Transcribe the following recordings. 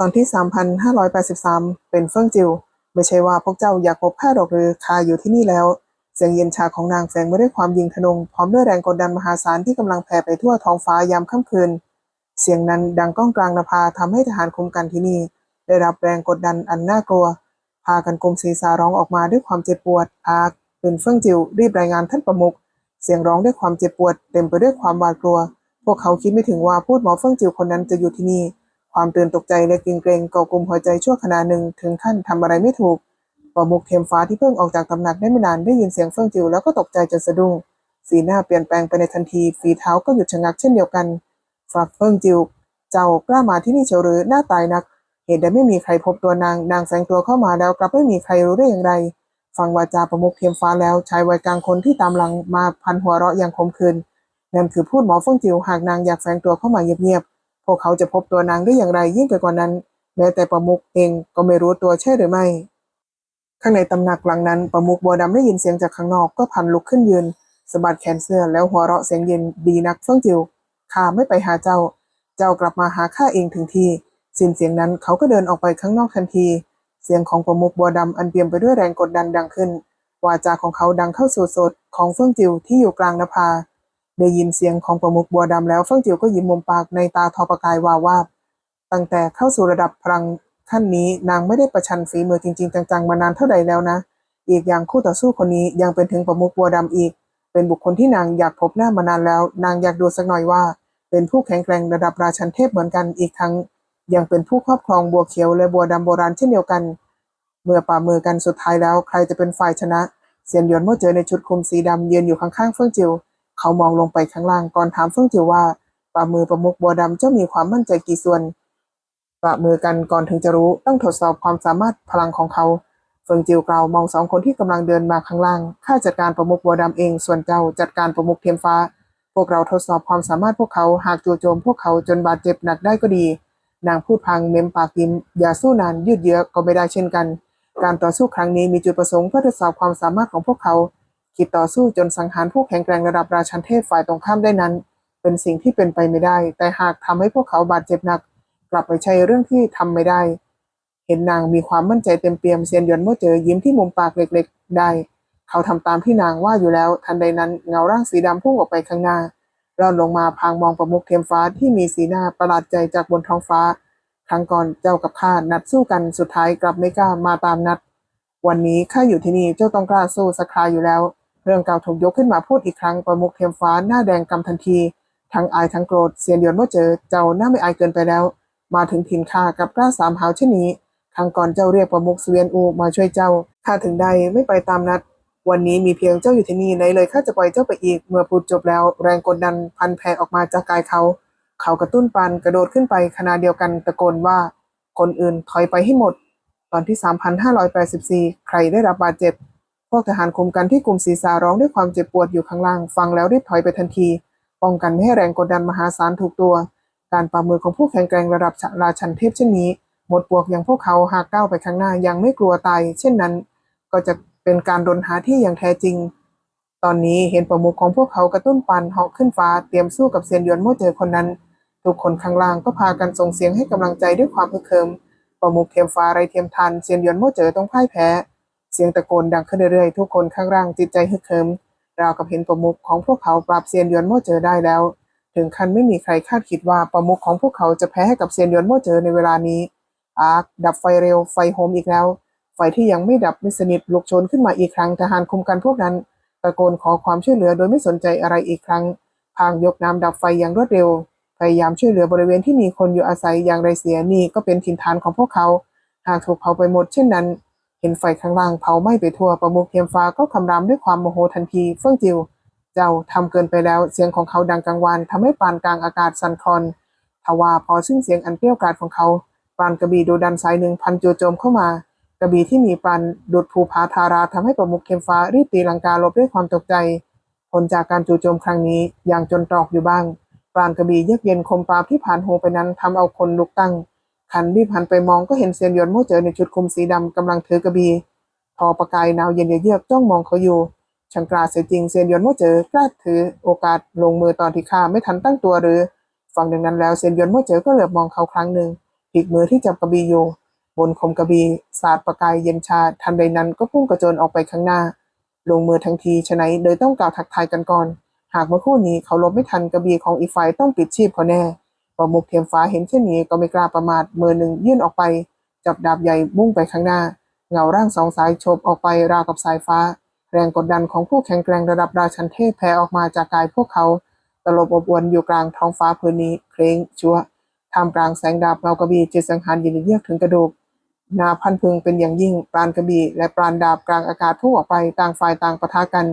ตอนที่ 3,583 เป็นเฟิ่งจิว ไม่ใช่ว่าพวกเจ้าอยากพบข้าหรอกหรือข้าอยู่ที่นี่แล้ว เสียงเย็นชาของนางแฝงไมาด้วยความยิงทะนง พร้อมด้วยแรงกดดันมหาศาลที่กำลังแผ่ไปทั่วท้องฟ้ายามค่ำคืน เสียงนั้นดังก้องกลางนภาทำให้ทหารคุมกันที่นี่ ได้รับแรงกดดันอันน่ากลัว พากันกลมศีรษะร้องออกมาด้วยความเจ็บปวดอาเป็นเฟิ่งจิวรีบรายงานท่านประมุขเสียงร้องด้วยความเจ็บปวด เต็มไปด้วยความหวาดกลัว พวกเขาคิดไม่ถึงว่าพูดหมอเฟิ่งจิวคนนั้นจะอยู่ที่นี่ ความตื่นตกใจและเกรงเกรงก่อกลุ่มหัวใจชั่วขณะหนึ่งถึงขั้นทำอะไรไม่ถูกประมุขเทมฟ้าที่เพิ่งออกจากตำหนักได้ไม่นานได้ยินเสียงเฟิ่องจิวแล้วก็ตกใจจนสะดุ้งสีหน้าเปลี่ยนแปลงไปในทันทีฝีเท้าก็หยุดชะงักเช่นเดียวกันฝากเฟิ่องจิวเจ้ากล้ามาที่นี่เชียวหรือหน้าตายนัก เหตุใดไม่มีใครพบตัวนางนางแฝงตัวเข้ามาแล้วกลับไม่มีใครรู้ได้อย่างไรฟังวาจาประมุขเทียมฟ้าแล้วชายวัยกลางคนที่ตามหลังมาพันหัวเราะอย่างคมคืนนั่นคือพูดหมอเฟิ่องจิวหากนางอยากแฝงตัวเข้ามาเงียบๆ พวกเขาจะพบตัวนางได้อย่างไรยิ่งไปกว่านั้น แม้แต่ประมุขเองก็ไม่รู้ตัวใช่หรือไม่ ข้างในตำหนักหลังนั้นประมุขบัวดำได้ยินเสียงจากข้างนอกก็พันลุกขึ้นยืนสะบัดแขนเสื้อแล้วหัวเราะเสียงเย็นดีนักเฟิ่งจิวข้าไม่ไปหาเจ้า เจ้ากลับมาหาข้าเองถึงที่สิ้นเสียงนั้นเขาก็เดินออกไปข้างนอกทันที เสียงของประมุขบัวดำอันเปี่ยมไปด้วยแรงกดดันดังขึ้นวาจาของเขาดังเข้าสู่โสดของเฟื่องจิวที่อยู่กลางนภา ได้ยินเสียงของประมุขบัวดำแล้วเฟื่องจิวก็ยิ้มมุมปากในตาทอประกายวาวาบตั้งแต่เข้าสู่ระดับพลังขั้นนี้นางไม่ได้ประชันฝีมือจริงๆ จังๆ มานานเท่าใดแล้วนะ อีกอย่างคู่ต่อสู้คนนี้ยังเป็นถึงประมุขบัวดำอีก เป็นบุคคลที่นางอยากพบหน้ามานานแล้ว นางอยากดูสักหน่อยว่า เป็นผู้แข็งแกร่งระดับราชันเทพเหมือนกันอีกทั้ง ยังเป็นผู้ครอบครองบัวเขียวและบัวดำโบราณเช่นเดียวกัน เมื่อป่ามือกันสุดท้ายแล้ว ใครจะเป็นฝ่ายชนะ เซียนหยวนเมื่อเจอในชุดคลุมสีดำยืนอยู่ข้างๆเฟิ่งจิว เขามองลงไปข้างล่างก่อนถามเฟิ่งจิวว่าป่ามือประมุขบัวดำเจ้ามีความมั่นใจกี่ส่วนป่ามือกันก่อนถึงจะรู้ต้องทดสอบความสามารถพลังของเขาเฟิงจิวกล่าวมองสองคนที่กำลังเดินมาข้างล่างข้าจัดการประมุขบัวดำเองส่วนเจ้าจัดการประมุขเทียมฟ้า พวกเราทดสอบความสามารถพวกเขาหากจู่โจมพวกเขาจนบาดเจ็บหนักได้ก็ดี นางพูดพังเม้มปากยิ้มอย่าสู้นานยืดเยื้อก็ไม่ได้เช่นกัน การต่อสู้ครั้งนี้มีจุดประสงค์เพื่อทดสอบความสามารถของพวกเขา คิดต่อสู้จนสังหารผู้แข็งแกร่งระดับราชันเทพฝ่ายตรงข้ามได้นั้น เป็นสิ่งที่เป็นไปไม่ได้ แต่หากทำให้พวกเขาบาดเจ็บหนัก กลับไปใช่เรื่องที่ทำไม่ได้ เห็นนางมีความมั่นใจเต็มเปี่ยมเซียนหยวนเมื่อเจอยิ้มที่มุมปากเล็กๆ ได้ เขาทำตามที่นางว่าอยู่แล้ว ทันใดนั้นเงาร่างสีดำพุ่งออกไปข้างหน้าร่อนลงมาพางมองประมุขเทียมฟ้าที่มีสีหน้าประหลาดใจจากบนท้องฟ้าครั้งก่อนเจ้ากับข้านัดสู้กันสุดท้ายกลับไม่กล้ามาตามนัด วันนี้ข้าอยู่ที่นี่เจ้าต้องกล้าสู้สักคราอยู่แล้ว เรื่องเก่าถูกยกขึ้นมาพูดอีกครั้งประมุขเทียมฟ้าหน้าแดงกำทันทีทั้งอายทั้งโกรธเสียนหยวนเมื่อเจอเจ้าหน้าไม่อายเกินไปแล้ว มาถึงถิ่นข้ากับกล้าสามหาวเช่นนี้ครั้งก่อนเจ้าเรียกประมุขเสวียนอูมาช่วยเจ้าข้าถึงได้ไม่ไปตามนัด วันนี้มีเพียงเจ้าอยู่ที่นี่ไหนเลยข้าจะปล่อยเจ้าไปอีกเมื่อพูดจบแล้ว แรงกดดันพันแผ่ออกมาจากกายเขา เขากระตุ้นปันกระโดดขึ้นไปขณะเดียวกันตะโกนว่า คนอื่นถอยไปให้หมด ตอนที่ 3,584 ใครได้รับบาดเจ็บ พวกทหารคุมกันที่กลุ่มศีรษะร้องด้วยความเจ็บปวดอยู่ข้างล่าง ฟังแล้วรีบถอยไปทันที ป้องกันไม่ให้แรงกดดันมหาศาลถูกตัว การปรามือของผู้แข็งแกร่งระดับราชันเทพเช่นนี้ หมดปวกอย่างพวกเขาหากก้าวไปข้างหน้ายังไม่กลัวตาย เช่นนั้น ก็จะเป็นการดนหาที่อย่างแท้จริง ตอนนี้เห็นประมุขของพวกเขากระตุ้นปันเหาะขึ้นฟ้าเตรียมสู้กับเซียนหยวนโม่เจอคนนั้น ทุกคนข้างล่างก็พากันส่งเสียงให้กำลังใจด้วยความพึกเคิมประมุขเทียมฟ้าไรเทียมทันเซียนหยวนโม่เจอต้องพ่ายแพ้ เสียงตะโกนดังขึ้นเรื่อยๆ ทุกคนข้างล่างจิตใจฮึกเหิมราวกับเห็นประมุขของพวกเขาปราบเซียนยวนโม่เจอได้แล้ว ถึงขั้นไม่มีใครคาดคิดว่าประมุขของพวกเขาจะแพ้ให้กับเซียนยวนโม่เจอในเวลานี้ อาร์คดับไฟเร็วไฟโฮมอีกแล้ว ไฟที่ยังไม่ดับไม่สนิทลุกชนขึ้นมาอีกครั้งทหารคุมกันพวกนั้น ตะโกนขอความช่วยเหลือโดยไม่สนใจอะไรอีกครั้ง พางยกน้ำดับไฟอย่างรวดเร็ว พยายามช่วยเหลือบริเวณที่มีคนอยู่อาศัยอย่างไรเสียนี่ก็เป็นถิ่นฐานของพวกเขา หากถูกเผาไปหมดเช่นนั้น เห็นไฟข้างล่างเผาไหม้ไปทั่วประมุขเทียมฟ้าก็คำรามด้วยความโมโหทันที เฟื่องจิว เจ้าทำเกินไปแล้วเสียงของเขาดังกังวานทำให้ปานกลางอากาศสั่นคลอนทว่าพอซึ่งเสียงอันเปรี้ยวกราดของเขาปานกระบี่ดูดันสายหนึ่งพันจู่โจมเข้ามากระบี่ที่มีปานดุดภูผาทาราทำให้ประมุขเข็มฟ้ารีบตีลังกาลบด้วยความตกใจ ผลจากการจู่โจมครั้งนี้อยังจนตรอกอยู่บ้างปานกระบี่เยือกเย็นคมปราบที่ผ่านหูไปนั้นทำเอาคนลุกตั้ง ขันรีบหันไปมองก็เห็นเซียนหยวนโม่เจอในชุดคลุมสีดำกำลังถือกระบี่ทอประกายนาวเย็นเยือกจ้องมองเขาอยู่ช่างกล้าเสียจริงเซียนหยวนโม่เจอกล้าถือโอกาสลงมือตอนที่ข้าไม่ทันตั้งตัวหรือฟังดังนั้นแล้วเซียนหยวนโม่เจอก็เหลือบมองเขาครั้งหนึ่งพลิกมือที่จับกระบี่อยู่บนคมกระบี่สาดประกายเย็นชาทันใดนั้นก็พุ่งกระโจนออกไปข้างหน้า ลงมือทันทีฉะไหนโดยต้องกล่าวทักทายกันก่อน หากเมื่อคู่นี้เขาลบไม่ทันกระบี่ของอีกฝ่ายต้องปิดชีพเขาแน่ ประมุกเทียมฟ้าเห็นเช่นนี้ก็ไม่กล้าประมาทมือหนึ่งยื่นออกไป จับดาบใหญ่มุ่งไปข้างหน้า เงาร่างสองสายโฉบออกไปราวกับสายฟ้า แรงกดดันของผู้แข็งแกร่งระดับราชันเทพแผ่ออกมาจากกายพวกเขาตลบอบอวนอยู่กลางท้องฟ้าพื้นนี้เคร่งชัวท่ามกลางแสงดาบเงากระบี่จิตสังหารยินเยือกถึงกระดูกนาพันพึงเป็นอย่างยิ่งปราณกระบี่และปราณดาบกลางอากาศพุ่งออกไปต่างฝ่ายต่างปะทะกัน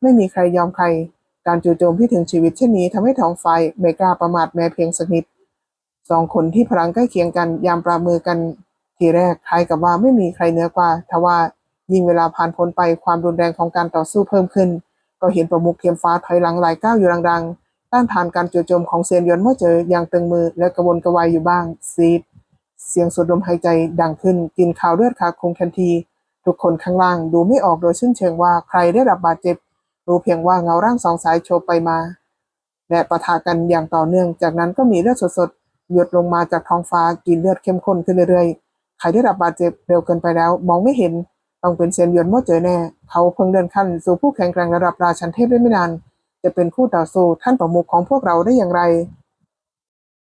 ไม่มีใครยอมใคร การจู่โจมที่ถึงชีวิตเช่นนี้ทำให้ท้องไฟไม่กล้าประมาทแม้เพียงสักนิดสองคนที่พลังใกล้เคียงกันยามปรามือกันทีแรกคล้ายกับว่าไม่มีใครเหนือกว่าทว่ายิ่งเวลาผ่านพ้นไปความรุนแรงของการต่อสู้เพิ่มขึ้น ก็เห็นประมุขเทียมฟ้าถอยหลังหลายก้าวอยู่รังๆต้านทานการจู่โจมของเซียนยนเมื่อเจออย่างตึงมือและกระวนกระวายอยู่บ้างซีดเสียงสุดลมหายใจดังขึ้นกินข่าวเลือดคาคงทันที ทุกคนข้างล่างดูไม่ออกโดยสิ้นเชิงว่าใครได้รับบาดเจ็บ รู้เพียงว่าเงาร่างสองสายโฉบไปมา และปะทะกันอย่างต่อเนื่อง จากนั้นก็มีเลือดสดๆหยดลงมาจากท้องฟ้ากินเลือดเข้มข้นขึ้นเรื่อยๆ ใครได้รับบาดเจ็บเร็วเกินไปแล้ว มองไม่เห็นต้องเป็นเซียนหยวนเมื่อเจอแน่ เขาเพิ่งเดินขั้นสู่ผู้แข่งแกร่งระดับราชันเทพได้ไม่นาน จะเป็นคู่ต่อสู้ท่านประมุขของพวกเราได้อย่างไร